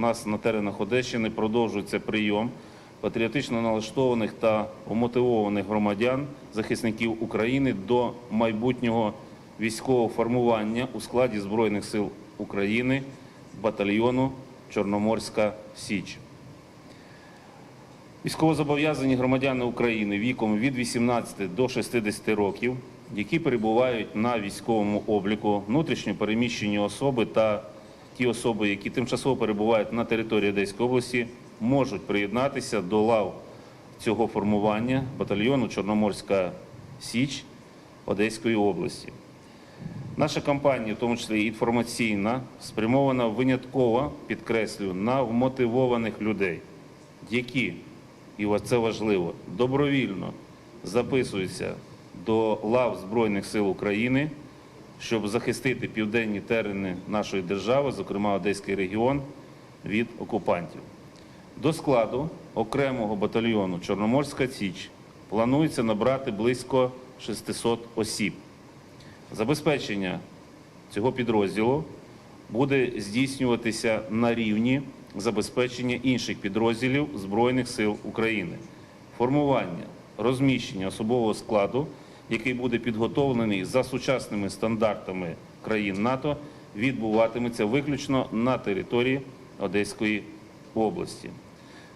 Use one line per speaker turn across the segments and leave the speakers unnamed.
нас на теренах Одещини продовжується прийом патріотично налаштованих та умотивованих громадян, захисників України до майбутнього військового формування у складі Збройних сил України батальйону Чорноморська Січ. Військовозобов'язані громадяни України віком від 18 до 60 років, які перебувають на військовому обліку, внутрішньо переміщені особи та ті особи, які тимчасово перебувають на території Одеської області, можуть приєднатися до лав цього формування батальйону Чорноморська Січ Одеської області. Наша кампанія, в тому числі інформаційна, спрямована винятково, підкреслюю, на вмотивованих людей, які, і це важливо, добровільно записуються до лав Збройних сил України, щоб захистити південні терени нашої держави, зокрема Одеський регіон, від окупантів. До складу окремого батальйону Чорноморська Січ планується набрати близько 600 осіб. Забезпечення цього підрозділу буде здійснюватися на рівні забезпечення інших підрозділів Збройних сил України. Формування, розміщення особового складу, який буде підготовлений за сучасними стандартами країн НАТО, відбуватиметься виключно на території Одеської області.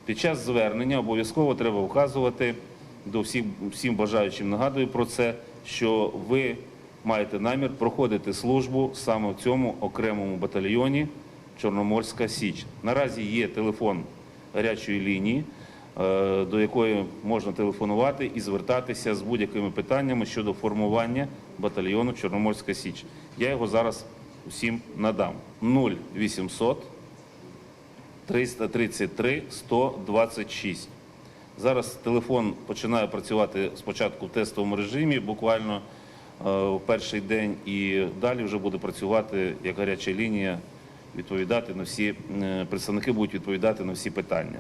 Під час звернення обов'язково треба вказувати до всіх всім бажаючим нагадую про це, що ви маєте намір проходити службу саме в цьому окремому батальйоні Чорноморська Січ. Наразі є телефон гарячої лінії, до якої можна телефонувати і звертатися з будь-якими питаннями щодо формування батальйону Чорноморська Січ. Я його зараз усім надам 0800 333 126. Зараз телефон починає працювати спочатку в тестовому режимі, буквально е, в перший день, і далі вже буде працювати як гаряча лінія, відповідати на всі е, представники будуть відповідати на всі питання.